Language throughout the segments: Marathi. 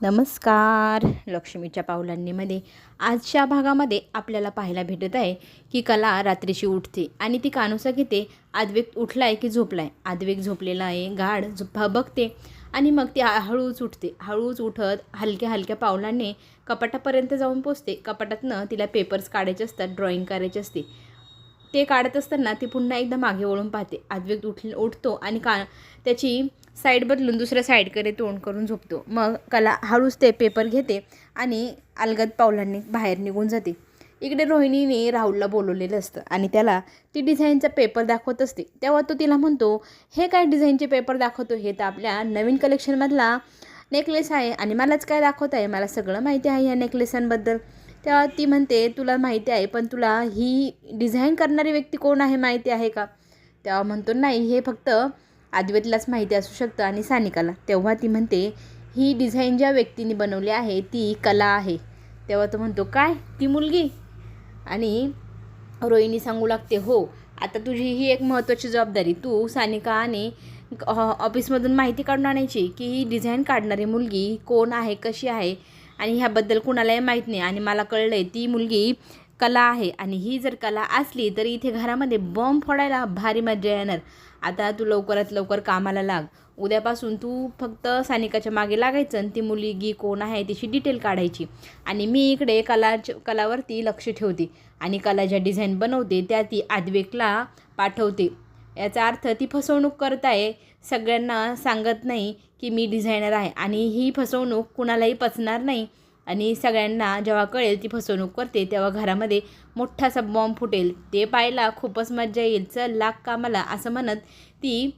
नमस्कार लक्ष्मीच्या पावलांनीमध्ये. आजच्या भागामध्ये आपल्याला पाहायला भेटत आहे की कला रात्रीची उठते आणि ती कानुसा घेते आद्वेग उठलाय की झोपलाय. आद्वेक झोपलेला आहे गाढ झोपा बघते आणि मग ती हळूच उठते. हळूच उठत हलक्या हलक्या पावलांनी कपाटापर्यंत जाऊन पोचते. कपाटातनं तिला पेपर्स काढायचे असतात ड्रॉइंग करायची असते. ते काढत असताना ती पुन्हा एकदा मागे वळून पाहते. आद्वेग उठ उठतो आणि का त्याची साईड बदलून दुसऱ्या साईडकडे तोंड करून झोपतो. मग कला हळूच ते पेपर घेते आणि अलगद पावलांनी बाहेर निघून जाते. इकडे रोहिणीने राहुलला बोलवलेलं असतं आणि त्याला ती डिझाईनचा पेपर दाखवत असते. तेव्हा तो तिला म्हणतो हे काय डिझाईनचे पेपर दाखवतो? हे तर आपल्या नवीन कलेक्शनमधला नेकलेस आहे आणि मलाच काय दाखवत आहे? मला सगळं माहिती आहे या नेकलेसांबद्दल तेव्हा ती म्हणते तुला माहिती आहे पण तुला ही डिझाईन करणारी व्यक्ती कोण आहे माहिती आहे का? तेव्हा म्हणतो नाही हे फक्त आदिवतीलाच माहिती असू शकतं आणि सानिकाला. तेव्हा ती म्हणते ही डिझाईन ज्या व्यक्तीने बनवली आहे ती कला आहे. तेव्हा तो म्हणतो काय? ती मुलगी? आणि रोहिणी सांगू लागते हो आता तुझी ही एक महत्त्वाची जबाबदारी तू सानिका आणि ऑफिसमधून माहिती काढून आणायची की ही डिझाईन काढणारी मुलगी कोण आहे कशी आहे आणि ह्याबद्दल कुणालाही माहीत नाही. आणि मला कळलं आहे ती मुलगी कला आहे. आणि ही जर कला असली तर इथे घरामध्ये बॉम्ब फोडायला भारी मजा येणार. आता तू लवकरात लवकर कामाला लाग. उद्यापासून तू फक्त सानिकाच्या मागे लागायचं आणि ती मुलगी कोण आहे तिची डिटेल काढायची. आणि मी इकडे कला कलावरती लक्ष ठेवते. आणि कला ज्या डिझाईन बनवते त्या ती आद्वेकला पाठवते. याचा अर्थ ती फसवणूक करत आहे सगळ्यांना सांगत नाही. की मी डिझायनर आहे आणि ही फसवणूक कुणालाही पचणार नाही. आणि सगळ्यांना जेव्हा कळेल ती फसवणूक करते तेव्हा घरामध्ये मोठासा बॉम्ब फुटेल. ते पाहायला खूपच मज्जा येईल. चल लाग कामाला असं म्हणत ती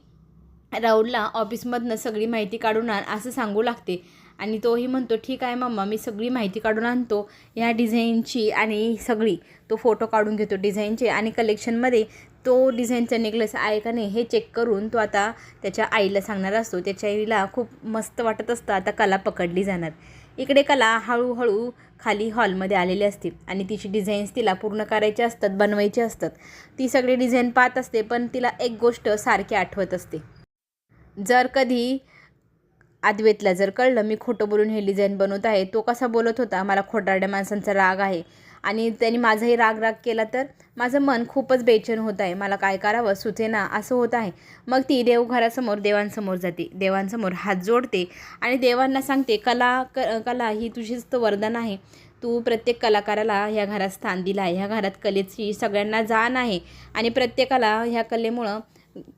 राहुलला ऑफिसमधनं सगळी माहिती काढून आण असं सांगू लागते. आणि तोही म्हणतो ठीक आहे मम्मा मी सगळी माहिती काढून आणतो ह्या डिझाईनची आणि सगळी. तो फोटो काढून घेतो डिझाईनचे आणि कलेक्शनमध्ये तो डिझाईनचा नेकलेस आहे का नाही हे चेक करून तो आता त्याच्या आईला सांगणार असतो. त्याच्या आईला खूप मस्त वाटत असतं आता कला पकडली जाणार. इकडे कला हळूहळू खाली हॉलमध्ये आलेली असते आणि तिची डिझाईन्स तिला पूर्ण करायचे असतात बनवायचे असतात. ती सगळी डिझाईन पाहत असते पण तिला एक गोष्ट सारखी आठवत असते. जर कधी आदवेतला जर कळलं मी खोटं बोलून हे डिझाईन बनवत आहे तो कसा बोलत होता? मला खोटारड्या माणसांचा राग आहे. आणि त्यांनी माझाही राग राग केला तर माझं मन खूपच बेचैन होत आहे. मला काय करावं? सुचेना असं होत आहे. मग ती देवघरासमोर देवांसमोर जाते. देवांसमोर हात जोडते आणि देवांना सांगते कला क कला ही तुझीच तर वरदान आहे. तू प्रत्येक कलाकाराला ह्या घरात स्थान दिलं आहे. ह्या घरात कलेची सगळ्यांना जाण आहे आणि प्रत्येकाला ह्या कलेमुळं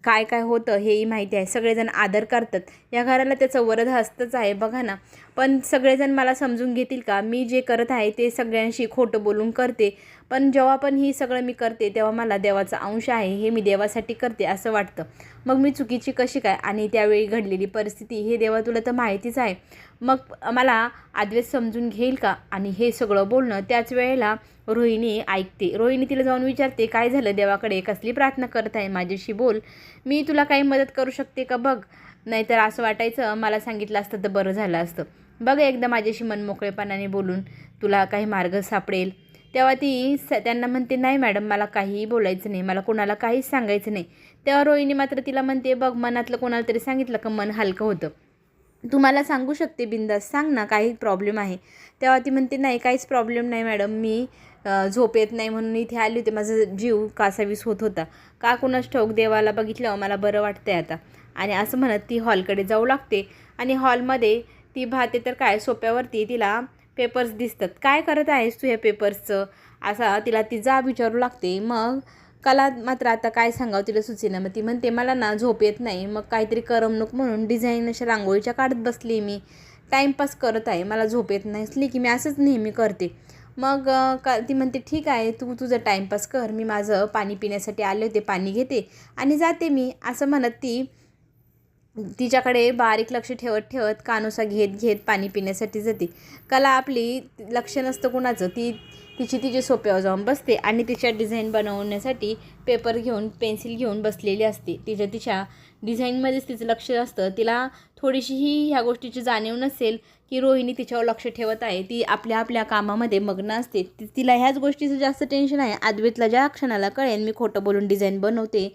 काय काय होतं हेही माहिती आहे. सगळेजण आदर करतात. या घराला त्याचं वरद हस्तच आहे. बघा ना पण सगळेजण मला समजून घेतील का? मी जे करत आहे ते सगळ्यांशी खोटं बोलून करते. पण जेव्हा पण ही सगळं मी करते तेव्हा मला देवाचा अंश आहे हे मी देवासाठी करते असं वाटतं. मग मी चुकीची कशी काय? आणि त्यावेळी घडलेली परिस्थिती हे देवा तुला तर माहितीच आहे. मग मला आद्वेत समजून घेईल का? आणि हे सगळं बोलणं त्याच वेळेला रोहिणी ऐकते. रोहिणी तिला जाऊन विचारते काय झालं देवाकडे? कसली प्रार्थना करत आहे? माझ्याशी बोल. मी तुला काही मदत करू शकते का बघ? नाहीतर असं वाटायचं मला सांगितलं असतं तर बरं झालं असतं. बघ एकदा माझ्याशी मनमोकळेपणाने बोलून तुला काही मार्ग सापडेल. तेव्हा ती स त्यांना म्हणते नाही मॅडम मला काहीही बोलायचं नाही मला कोणाला काहीच सांगायचं नाही. तेव्हा रोहिणी मात्र तिला म्हणते बघ मनातलं कोणाला तरी सांगितलं का मन हलकं होतं? तुम्हाला सांगू शकते बिंदास सांग ना काही प्रॉब्लेम आहे. तेव्हा ती म्हणते नाही काहीच प्रॉब्लेम नाही मॅडम मी झोप येत नाही म्हणून इथे आली होते माझा जीव कासावीस होत होता. का कुणाच ठाऊक देवाला बघितलं मला बरं वाटतंय आता. आणि असं म्हणत ती हॉलकडे जाऊ लागते आणि हॉलमध्ये ती भाते तर काय सोप्यावरती तिला पेपर्स दिसतात. काय करत आहेस तू ह्या पेपर्सचं असा तिला ती जा विचारू लागते. मग कला मात्र आता काय सांगावं तिला सुचेना. मग ती म्हणते मला ना झोप येत नाही. मग काहीतरी करमणूक म्हणून डिझाईन अशा रांगोळीच्या काढत बसली मी. टाईमपास करत आहे. मला झोप येत नाही. असली की मी असंच नेहमी करते. मग का ती म्हणते ठीक आहे. तू तुझं टाईमपास कर. मी माझं पाणी पिण्यासाठी आले होते. पाणी घेते आणि जाते मी. असं म्हणत ती तिच्याकडे बारीक लक्ष ठेवत ठेवत कानोसा घेत घेत पाणी पिण्यासाठी जाते. कला आपली लक्ष नसतं कुणाचं. ती तिची तिची सोप्यावर जाऊन बसते आणि तिच्या डिझाईन बनवण्यासाठी पेपर घेऊन पेन्सिल घेऊन बसलेली असते. तिच्या तिच्या डिझाईनमध्येच तिचं लक्ष असतं. तिला थोडीशीही ह्या गोष्टीची जाणीव नसेल की रोहिणी तिच्यावर लक्ष ठेवत आहे. ती आपल्या आपल्या कामामध्ये मग्न असते. ती तिला ह्याच गोष्टीचं जास्त टेन्शन आहे. अद्वैतला ज्या क्षणाला कळेल मी खोटं बोलून डिझाईन बनवते.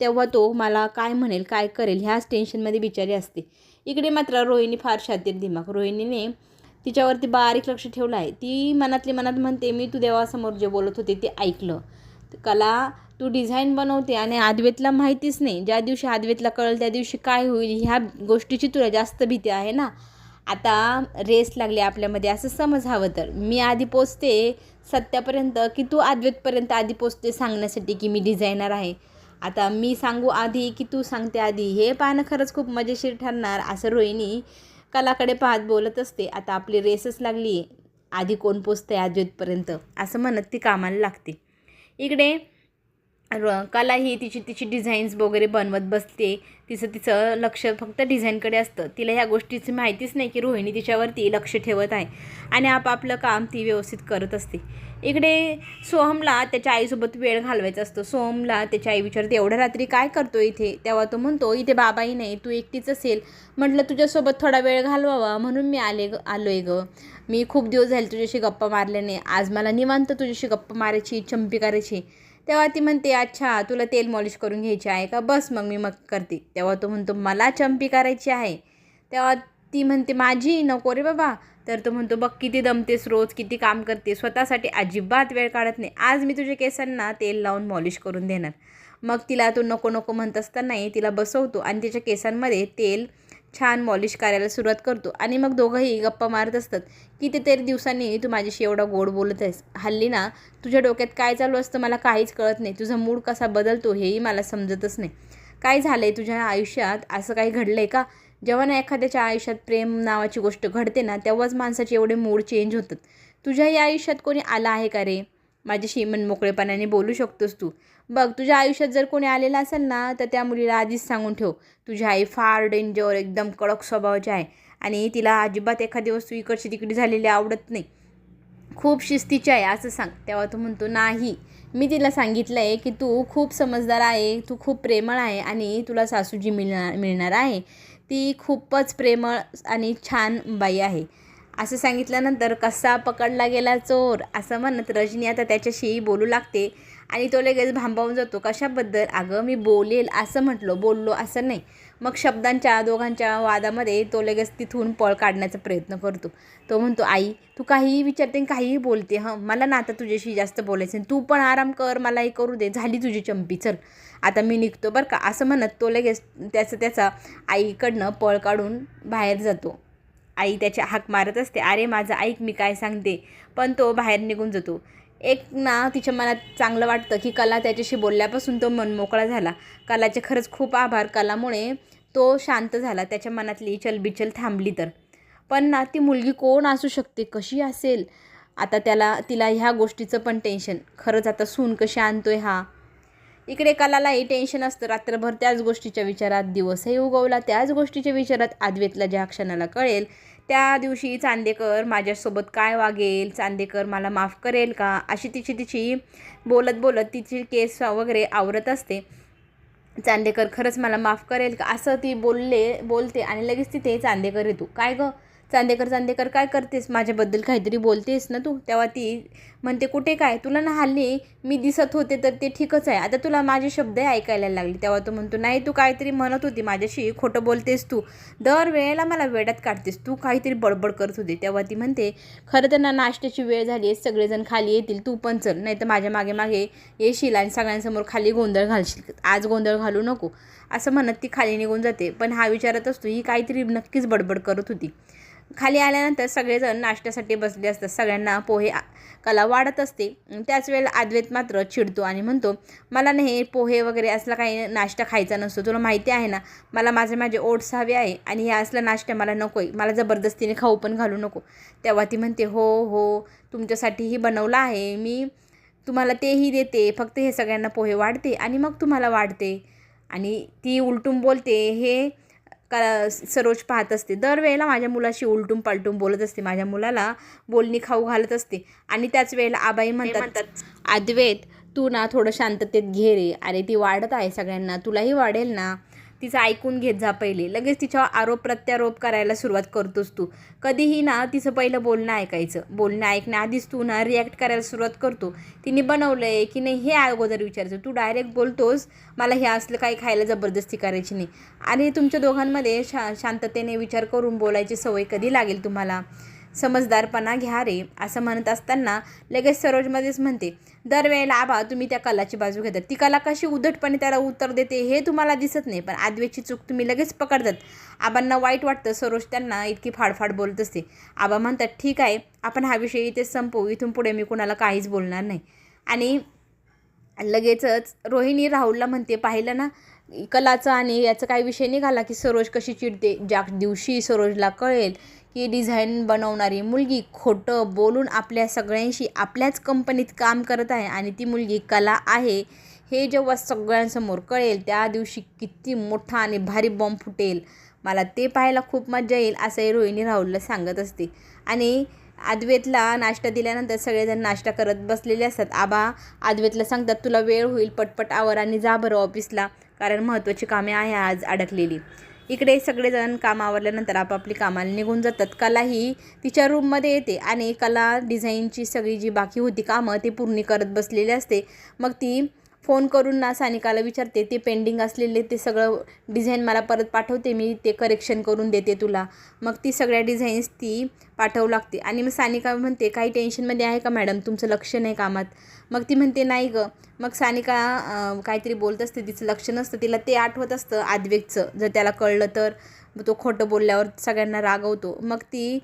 तेव्हा तो मला काय म्हणेल काय करेल ह्याच टेन्शनमध्ये बिचारी असते. इकडे मात्र रोहिणी फार शातीर दिमाग. रोहिणीने तिच्यावरती बारीक लक्ष ठेवलं आहे ती मनातली मनात म्हणते मी तू देवासमोर जे बोलत होते ते ऐकलं. कला तू डिझाईन बनवते आणि आदवेतला माहितीच नाही. ज्या दिवशी आदवेतला कळेल त्या दिवशी काय होईल ह्या गोष्टीची तुला जास्त भीती आहे ना? आता रेस लागली आपल्यामध्ये असं समज हवं तर. मी आधी पोचते सत्यापर्यंत की तू आदवेतपर्यंत आधी पोचते सांगण्यासाठी की मी डिझायनर आहे. आता मी सांगू आधी की तू सांगते आधी. हे पाहणं खरंच खूप मजेशीर ठरणार असं रोहिणी कलाकडे पाहत बोलत असते. आता आपली रेसच लागली आधी कोण पोचते आद्वेतपर्यंत असं म्हणत ती कामाला लागते. इकडे र कला ही तिची तिची डिझाईन्स वगैरे बनवत बसते. तिचं तिचं लक्ष फक्त डिझाईनकडे असतं. तिला ह्या गोष्टीची माहितीच नाही की रोहिणी तिच्यावरती लक्ष ठेवत आहे आणि आपापलं काम ती व्यवस्थित करत असते. इकडे सोहमला त्याच्या आईसोबत वेळ घालवायचा असतो. सोहमला त्याच्या आई विचारते एवढ्या रात्री काय करतो इथे? तेव्हा तो म्हणतो इथे बाबाही नाही तू एकटीच असेल. म्हटलं तुझ्यासोबत थोडा वेळ घालवावा म्हणून मी आले ग आलो आहे गं. मी खूप दिवस झाले तुझ्याशी गप्पा मारल्याने आज मला निवांत तुझ्याशी गप्पा मारायची चंपी करायची तेव्हा ती म्हणते अच्छा तुला तेल मॉलिश करून घ्यायची आहे का? बस मग मी मग करते. तेव्हा तो म्हणतो मला चंपी करायची आहे. तेव्हा ती म्हणते माझी? नको रे बाबा. तर तो म्हणतो बघ किती दमतेस रोज किती काम करते स्वतःसाठी अजिबात वेळ काढत नाही. आज मी तुझ्या केसांना तेल लावून मॉलिश करून देणार. मग तिला तो नको नको म्हणत असतानाही तिला बसवतो आणि तिच्या केसांमध्ये तेल छान मॉलिश करायला सुरुवात करतो. आणि मग दोघंही गप्पा मारत असतात कितीतरी दिवसांनी तू माझ्याशी एवढा गोड बोलत आहेस. हल्ली ना तुझ्या डोक्यात काय चालू असतं मला काहीच कळत नाही. तुझा मूड कसा बदलतो हेही मला समजतच नाही. काय झालं आहे तुझ्या आयुष्यात? असं काही घडलं आहे का? जेव्हा ना एखाद्याच्या आयुष्यात प्रेम नावाची गोष्ट घडते ना तेव्हाच माणसाचे एवढे मूड चेंज होतात. तुझ्याही आयुष्यात कोणी आला आहे का रे? माझ्याशी मनमोकळेपणाने बोलू शकतोस तू. बघ तुझ्या आयुष्यात जर कोणी आलेलं असेल ना तर त्या मुलीला आधीच सांगून ठेव. तुझी आई फार डेंजर एकदम कडक स्वभावाची आहे. आणि तिला अजिबात एखादी वस्तू इकडची तिकडे झालेली आवडत नाही. खूप शिस्तीची आहे असं सांग. तेव्हा तो म्हणतो नाही. मी तिला सांगितलं आहे की तू खूप समजदार आहे तू खूप प्रेमळ आहे आणि तुला सासूजी मिळणार मिळणार आहे. ती खूपच प्रेमळ आणि छान बाई आहे. असं सांगितल्यानंतर कसा पकडला गेला चोर? असं म्हणत रजनी आता त्याच्याशी बोलू लागते. आणि तो लगेच भांबावून जातो. कशाबद्दल? अगं मी बोलेल असं म्हटलं. बोललो असं नाही. मग शब्दांच्या दोघांच्या वादामध्ये तो लगेच तिथून पळ काढण्याचा प्रयत्न करतो. तो म्हणतो आई तू काहीही विचारते आणि काहीही बोलते हं? मला ना आता तुझ्याशी जास्त बोलायचं तू पण आराम कर मलाही करू दे. झाली तुझी चंपी चल. आता मी निघतो बरं का. असं म्हणत तो लगेच त्याचं त्याचा आईकडनं पळ काढून बाहेर जातो. आई त्याच्या हाक मारत असते. अरे माझं ऐक मी काय सांगते. पण तो बाहेर निघून जातो. एक ना तिच्या मनात चांगलं वाटतं की कला त्याच्याशी बोलल्यापासून तो मनमोकळा झाला. कलाचे खरंच खूप आभार. कलामुळे तो शांत झाला. त्याच्या मनातली चलबिचल थांबली तर. पण ना ती मुलगी कोण असू शकते? कशी असेल? आता त्याला तिला ह्या गोष्टीचं पण टेन्शन. खरंच आता सून कशी आणतोय हा? इकडे कलालाही टेन्शन असतं. रात्रभर त्याच गोष्टीच्या विचारात दिवसही उगवला. त्याच गोष्टीच्या विचारात आद्वेतला ज्या क्षणाला कळेल त्या दिवशी चांदेकर माझ्यासोबत काय वागेल चांदेकर मला माफ करेल का? अशी तिची तिची बोलत बोलत तिची केस वगैरे आवरत असते. चांदेकर खरंच मला माफ करेल का? असं ती बोलले बोलते आणि लगेच तिथे चांदेकर येतो. काय गं? चांदेकर चांदेकर काय करतेस? माझ्याबद्दल काहीतरी बोलतेस ना तू? तेव्हा ती म्हणते कुठे काय? तुला ना हल्ली मी दिसत होते तर ते ठीकच आहे. आता तुला माझे शब्द ऐकायला लागले. तेव्हा तो म्हणतो नाही तू काहीतरी म्हणत होती माझ्याशी. खोटं बोलतेस तू. दर वेळेला मला वेड्यात काढतेस. तू काहीतरी बडबड करत होती. तेव्हा ती म्हणते खरं तर ना नाश्त्याची वेळ झाली आहे. सगळेजण खाली येतील. तू पण चल. नाही तर माझ्या मागे मागे येशील आणि सगळ्यांसमोर खाली गोंधळ घालशील. आज गोंधळ घालू नको. असं म्हणत ती खाली निघून जाते. पण हा विचारत असतो ही काहीतरी नक्कीच बडबड करत होती. खाली आल्यानंतर सगळेजण नाश्त्यासाठी बसले असतात. सगळ्यांना पोहे कला वाढत असते. त्याच वेळेला आद्वैत मात्र चिडतो आणि म्हणतो मला नाही पोहे वगैरे असला काही नाश्ता खायचा नसतो. तुला माहिती आहे ना मला माझे माझे ओट्स हवे आहे आणि हे असला नाश्ता मला नको आहे मला जबरदस्तीने खाऊ पण घालू नको. तेव्हा ती म्हणते हो हो तुमच्यासाठीही बनवलं आहे. मी तुम्हाला तेही देते. फक्त हे सगळ्यांना पोहे वाढते आणि मग तुम्हाला वाढते. आणि ती उलटून बोलते हे का सरोज पाहत असते. दरवेळेला माझ्या मुलाशी उलटून पालटून बोलत असते. माझ्या मुलाला बोलणी खाऊ घालत असते. आणि त्याच वेळेला आबाई म्हणतात अद्वैत तू ना थोडं शांततेत घे रे. अरे ती वाढत आहे सगळ्यांना. तुलाही वाढेल ना. तिचं ऐकून घेत जा पहिले. लगेच तिच्यावर आरोप प्रत्यारोप करायला सुरुवात करतोस तू. कधीही ना तिचं पहिलं बोलणं ऐकायचं. बोलणं ऐकण्याआधीच तू ना रिॲक्ट करायला सुरुवात करतो. तिने बनवलं आहे की नाही हे अगोदर विचारायचं. तू डायरेक्ट बोलतोस मला हे असलं काही खायला जबरदस्ती करायची नाही. आणि तुमच्या दोघांमध्ये शा शांततेने विचार करून बोलायची सवय कधी लागेल तुम्हाला? समजदारपणा घ्या रे असं म्हणत असताना लगेच सरोजमध्येच म्हणते दरवेळेला आबा तुम्ही त्या कलाची बाजू घेतात. ती कला कशी उदटपणे त्याला उत्तर देते हे तुम्हाला दिसत नाही. पण आदवेची चूक तुम्ही लगेच पकडतात. आबांना वाईट वाटतं. सरोज त्यांना इतकी फाडफाड बोलत असते. आबा म्हणतात ठीक आहे आपण हा विषय इथे संपवू. इथून पुढे मी कुणाला काहीच बोलणार नाही. आणि लगेचच रोहिणी राहुलला म्हणते पाहिलं ना कलाचं आणि याचा काही विषय निघाला की सरोज कशी चिडते. ज्या दिवशी सरोजला कळेल की डिझाईन बनवणारी मुलगी खोटं बोलून आपल्या सगळ्यांशी आपल्याच कंपनीत काम करत आहे आणि ती मुलगी कला आहे हे जेव्हा सगळ्यांसमोर कळेल त्या दिवशी किती मोठा आणि भारी बॉम्ब फुटेल. मला ते पाहायला खूप मजा येईल असंही रोहिणी राहुलला सांगत असते. आणि आदवेतला नाश्ता दिल्यानंतर सगळेजण नाश्ता करत बसलेले असतात. आबा आदवेतला सांगतात तुला वेळ होईल पटपट आवर आणि जा बरं ऑफिसला कारण महत्त्वाची कामे आहे आज अडकलेली. इकडे सगळेजण काम आवरल्यानंतर आपापली कामाला निघून जातात. कला ही तिच्या रूममध्ये येते आणि कला डिझाईनची सगळी जी बाकी होती कामं ती पूर्ण करत बसलेली असते. मग ती फोन करून ना सानिकाला विचारते ते पेंडिंग असलेले ते सगळं डिझाईन मला परत पाठवते मी ते करेक्शन करून देते तुला. मग ती सगळ्या डिझाईन्स ती पाठवू लागते. आणि मग सानिका म्हणते काही टेन्शनमध्ये आहे का मॅडम तुमचं लक्ष नाही कामात. मग ती म्हणते नाही गं. मग सानिका काहीतरी बोलत असते तिचं लक्ष नसतं. तिला ते आठवत असतं आद्वेगचं. जर त्याला कळलं तर तो खोटं बोलल्यावर सगळ्यांना रागवतो. मग ती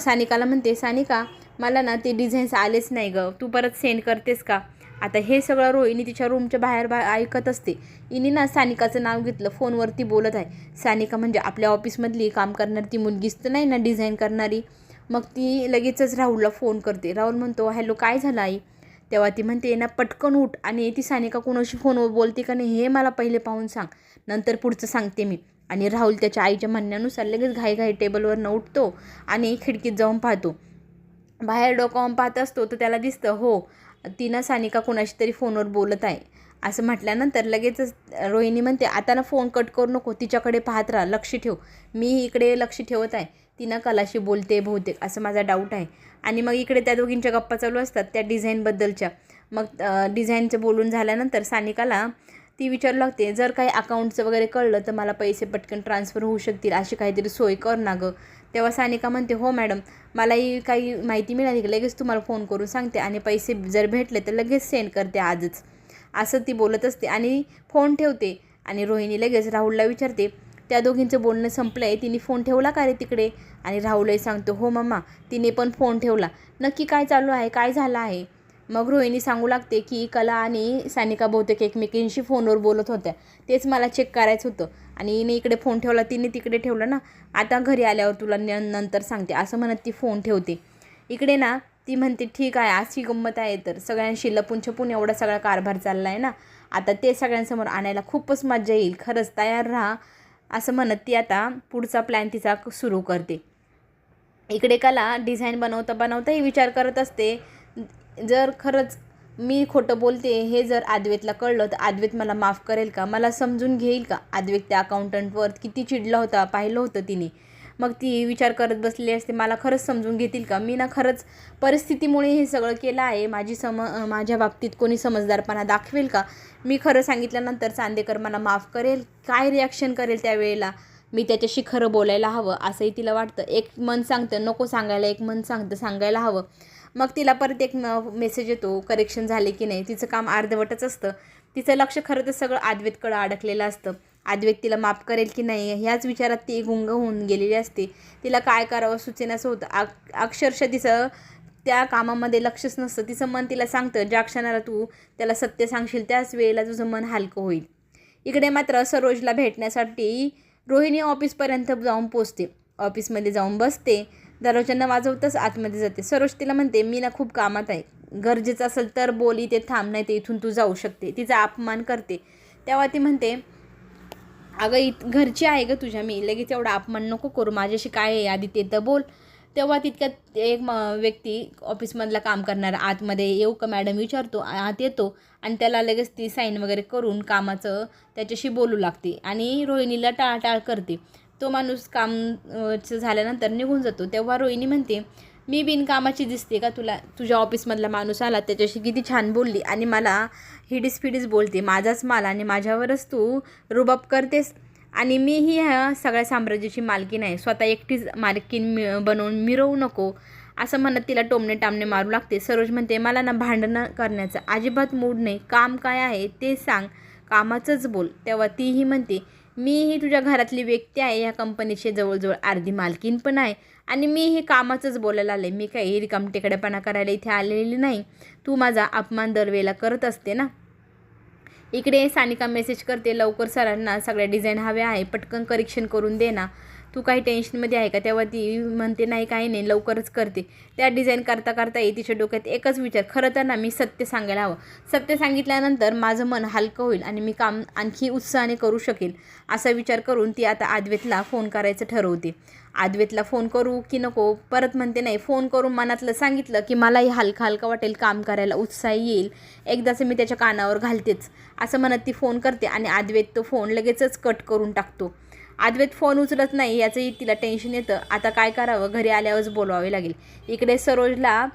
सानिकाला म्हणते सानिका मला ना ते डिझाईन्स आलेच नाही गं. तू परत सेंड करतेस का? आता हे सगळं रोहिणी तिच्या रूमच्या बाहेर बा ऐकत असते. हिने ना सानिकाचं नाव घेतलं. फोनवरती बोलत आहे. सानिका म्हणजे आपल्या ऑफिसमधली काम करणारी ती मुलगीच तर नाही ना डिझाईन करणारी. मग ती लगेचच राहुलला फोन करते. राहुल म्हणतो हॅलो काय झालं आई? तेव्हा ती म्हणते ना पटकन उठ. आणि ती सानिका कोणाशी फोनवर बोलते का नाही हे मला पहिले पाहून सांग. नंतर पुढचं सांगते मी. आणि राहुल त्याच्या आईच्या म्हणण्यानुसार लगेच घाईघाई टेबलवरनं उठतो आणि खिडकीत जाऊन पाहतो. बाहेर डोकावून पाहत असतो तर त्याला दिसतं हो तिनं सानिका कोणाशी तरी फोनवर बोलत आहे. असं म्हटल्यानंतर लगेचच रोहिणी म्हणते आता ना फोन कट करू नको तिच्याकडे पाहत राहा लक्ष ठेव. मी इकडे लक्ष ठेवत आहे. तिनं कलाशी बोलते बहुतेक असं माझा डाऊट आहे. आणि मग इकडे त्या दोघींच्या गप्पा चालू असतात त्या डिझाईनबद्दलच्या मग डिझाईनचं बोलून झाल्यानंतर सानिकाला ती विचारू लागते जर काही अकाउंटचं वगैरे कळलं तर मला पैसे पटकन ट्रान्सफर होऊ शकतील अशी काहीतरी सोय कर ना गं. तेव्हा सानिका म्हणते हो मॅडम मलाही काही माहिती मिळाली की लगेच तुम्हाला फोन करून सांगते आणि पैसे जर भेटले तर लगेच सेंड करते आजच. असं ती बोलत असते आणि फोन ठेवते आणि रोहिणी लगेच राहुलला विचारते त्या दोघींचं बोलणं संपलं आहे तिने फोन ठेवला का रे तिकडे? आणि राहुलही सांगतो हो मम्मा तिने पण फोन ठेवला. नक्की काय चालू आहे काय झालं आहे? मग रोहिणी सांगू लागते की कला आणि सानिका बहुतेक एकमेकींशी फोनवर बोलत होत्या. तेच मला चेक करायचं होतं. आणि हिने इकडे फोन ठेवला तिने तिकडे ठेवला ना. आता घरी आल्यावर तुला न नंतर सांगते. असं म्हणत ती फोन ठेवते. इकडे ना ती म्हणते ठीक आहे अशी गंमत आहे. तर सगळ्यांशी लपून छपून एवढा सगळा कारभार चालला आहे ना. आता ते सगळ्यांसमोर आणायला खूपच मजा येईल. खरंच तयार राहा असं म्हणत ती आता पुढचा प्लॅन तिचा सुरू करते. इकडे कला डिझाईन बनवता बनवताही विचार करत असते. जर खरंच मी खोटं बोलते हे जर आद्वेतला कळलं तर आद्वेत मला माफ करेल का? मला समजून घेईल का? आद्वेत त्या अकाउंटंटवर किती चिडला होता पाहिलं होतं तिने. मग ती विचार करत बसलेली असते मला खरंच समजून घेतील का? मी ना खरंच परिस्थितीमुळे हे सगळं केलं आहे. माझी सम माझ्या बाबतीत कोणी समजदारपणा दाखवेल का? मी खरं सांगितल्यानंतर चांदेकर मला माफ करेल. काय रिॲक्शन करेल त्यावेळेला? मी त्याच्याशी खरं बोलायला हवं असंही तिला वाटतं. एक मन सांगतं नको सांगायला एक मन सांगतं सांगायला हवं. मग तिला परत एक मेसेज येतो करेक्शन झाले की नाही. तिचं काम अर्धवटच असतं. तिचं लक्ष खरं तर सगळं आदवेतकडं अडकलेलं असतं. आद्वेत व्यक्तीला माफ करेल की नाही ह्याच विचारात ती गुंग होऊन गेलेली असते. तिला काय करावं सुचेनासं होतं. आ अक्षरशः तिचं त्या कामामध्ये लक्षच नसतं. तिचं मन तिला सांगतं ज्या क्षणाला तू त्याला सत्य सांगशील त्याच वेळेला तुझं मन हलकं होईल. इकडे मात्र सरोजला भेटण्यासाठी रोहिणी ऑफिसपर्यंत जाऊन पोचते. ऑफिसमध्ये जाऊन बसते. दरोजांना वाजवतच आतमध्ये जाते. सरोज तिला म्हणते मी ना खूप कामात आहे. गरजेचं असेल तर बोल इथे थांब नाही ते इथून तू जाऊ शकते. तिचा अपमान करते. तेव्हा ती म्हणते अगं इत घरची आहे गं तुझ्या मी. लगेच एवढा अपमान नको करू. माझ्याशी काय आहे आधी ते तर बोल. तेव्हा तितक्यात एक म व्यक्ती ऑफिसमधला काम करणारा आतमध्ये येऊ का मॅडम विचारतो आत येतो आणि त्याला लगेच ती साईन वगैरे करून कामाचं त्याच्याशी बोलू लागते आणि रोहिणीला टाळाटाळ करते. तो माणूस काम झाल्यानंतर निघून जातो. तेव्हा रोहिणी म्हणते मी बिनकामाची दिसते का तुला? तुझ्या ऑफिसमधला माणूस आला त्याच्याशी किती छान बोलली. आणि मला हिडीस फिडीस बोलते. माझाच माल आणि माझ्यावरच तू रुबाब करतेस. आणि मी ही ह्या सगळ्या साम्राज्याची मालकीण आहे स्वतः एकटीच मालकीन मि बनवून मिरवू नको. असं म्हणत तिला टोमणे टामणे मारू लागते. सरोज म्हणते मला ना भांडणं करण्याचं अजिबात मूड नाही. काम काय आहे ते सांग. कामाचंच बोल. तेव्हा तीही म्हणते मी ही तुझ्या घरातली व्यक्ती आहे. ह्या कंपनीचे जवळजवळ अर्धी मालकीन पण आहे. आणि मी हे कामाचंच बोलायला आले मी काही रिकामटेकडेपणा करायला इथे आलेली नाही. तू माझा अपमान दरवेळेला करत असते ना? इकडे सानिका मेसेज करते. लवकर सरांना सगळ्या डिझाईन हव्या आहे. पटकन करेक्शन करून दे ना. तू काही टेन्शनमध्ये आहे का? तेव्हा ती म्हणते नाही काही नाही लवकरच करते. त्या डिझाईन करता करता ये तिच्या डोक्यात एकच विचार खरं तर ना मी सत्य सांगायला हवं. सत्य सांगितल्यानंतर माझं मन हलकं होईल आणि मी काम आणखी उत्साहाने करू शकेल असा विचार करून ती आता आद्वेतला फोन करायचं ठरवते. आदवेतला फोन करू की नको? परत म्हणते नाही फोन करून मनातलं सांगितलं की मलाही हलका हलका वाटेल काम करायला उत्साह येईल. एकदाचं मी त्याच्या कानावर घालतेच. असं म्हणत ती फोन करते आणि आद्वेत तो फोन लगेचच कट करून टाकतो. आद्वेत फोन उचलत नाही याचंही तिला टेन्शन येतं. आता काय करावं? घरी आल्यावरच बोलवावे लागेल. इकडे सरोजला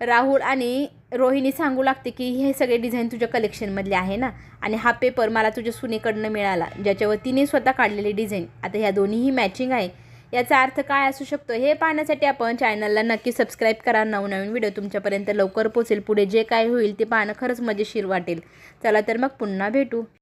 राहुल आणि रोहिणी सांगू लागते की हे सगळे डिझाईन तुझ्या कलेक्शनमधले आहे ना? आणि हा पेपर मला तुझ्या सुनेकडनं मिळाला. ज्याच्यावर तिने स्वतः काढलेली डिझाईन आता ह्या दोन्हीही मॅचिंग आहे. याचा अर्थ काय असू शकतो? हे पाहण्यासाठी आपण चॅनलला नक्की सबस्क्राईब करा. नवनवीन व्हिडिओ तुमच्यापर्यंत लवकर पोचेल पुढे जे काय होईल ते पाहणं खरंच मजेशीर वाटेल. चला तर मग पुन्हा भेटू.